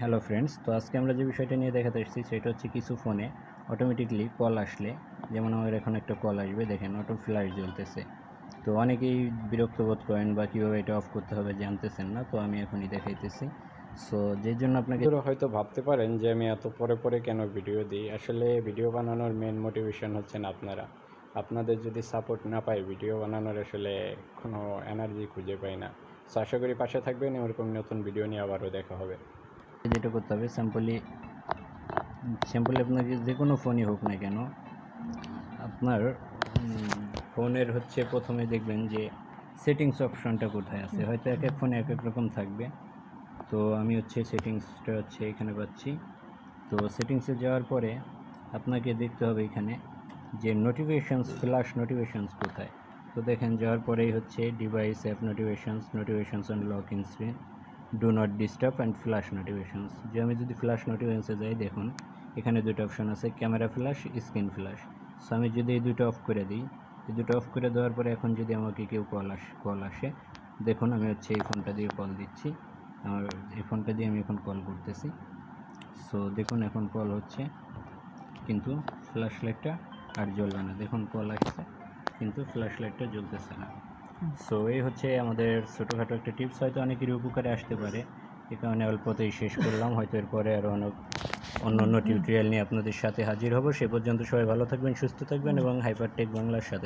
Hello friends তো আজকে আমরা যে বিষয়টা নিয়ে দেখাতে এসেছি সেটা হচ্ছে কিছু ফোনে অটোমেটিকলি কল আসলে। যেমন আমার এখন একটা কল আসবে, দেখেন অটো ফ্ল্যাশ জ্বলতেছে। তো অনেকেই বিরক্ত বোধ করেন বা কীভাবে এটা অফ করতে হবে জানতেছেন না, তো আমি এখনই দেখাইতেছি। সো যের জন্য আপনাকে হয়তো ভাবতে পারেন যে আমি এত পরে পরে কেন ভিডিও দিই? আসলে ভিডিও বানানোর মেন মোটিভেশন হচ্ছেন আপনারা। আপনাদের যদি সাপোর্ট না পাই ভিডিও বানানোর আসলে কোনো এনার্জি খুঁজে পাই না। সো আশা করি পাশে থাকবেন, এরকম নতুন ভিডিও নিয়ে আবারও দেখা হবে। যেটা করতে হবে স্যাম্পলি স্যাম্পলি আপনাকে যে কোনো ফোনই হোক না কেন আপনার ফোনের হচ্ছে প্রথমে দেখবেন যে সেটিংস অপশনটা কোথায় আছে। হয়তো এক এক ফোনে এক এক রকম থাকবে। তো আমি হচ্ছে সেটিংসটা হচ্ছে এখানে পাচ্ছি। তো সেটিংসে যাওয়ার পরে আপনাকে দেখতে হবে এখানে যে নোটিফিকেশানস ফ্ল্যাশ নোটিফিকেশানস কোথায়। তো দেখেন যাওয়ার পরেই হচ্ছে device app notifications notifications on lock in screen do not disturb and flash notifications যে আমি যদি ফ্ল্যাশ নোটিফিকেশানসে যাই দেখুন এখানে দুটো অপশন আছে camera flash screen flash so আমি যদি এই দুটো অফ করে দিই এই দুটো অফ করে দেওয়ার পরে এখন যদি আমাকে কেউ কল আস কল আসে দেখুন আমি হচ্ছে এই ফোনটা দিয়ে কল দিচ্ছি আমার এই ফোনটা দিয়ে আমি এখন কল করতেছি সো দেখুন এখন কল হচ্ছে কিন্তু ফ্ল্যাশ লাইটটা আর জ্বলবে না। দেখুন কল আসছে কিন্তু ফ্ল্যাশ লাইটটা জ্বলতেছে না। সো এই হচ্ছে আমাদের ছোটোখাটো একটা টিপস। হয়তো অনেকেরই উপকারে আসতে পারে। এ কারণে অল্পতেই শেষ করলাম। হয়তো এরপরে আরও অনেক অন্য অন্য টিউটোরিয়াল নিয়ে আপনাদের সাথে হাজির হব। সে পর্যন্ত সবাই ভালো থাকবেন, সুস্থ থাকবেন এবং হাইপারটেক বাংলার সাথে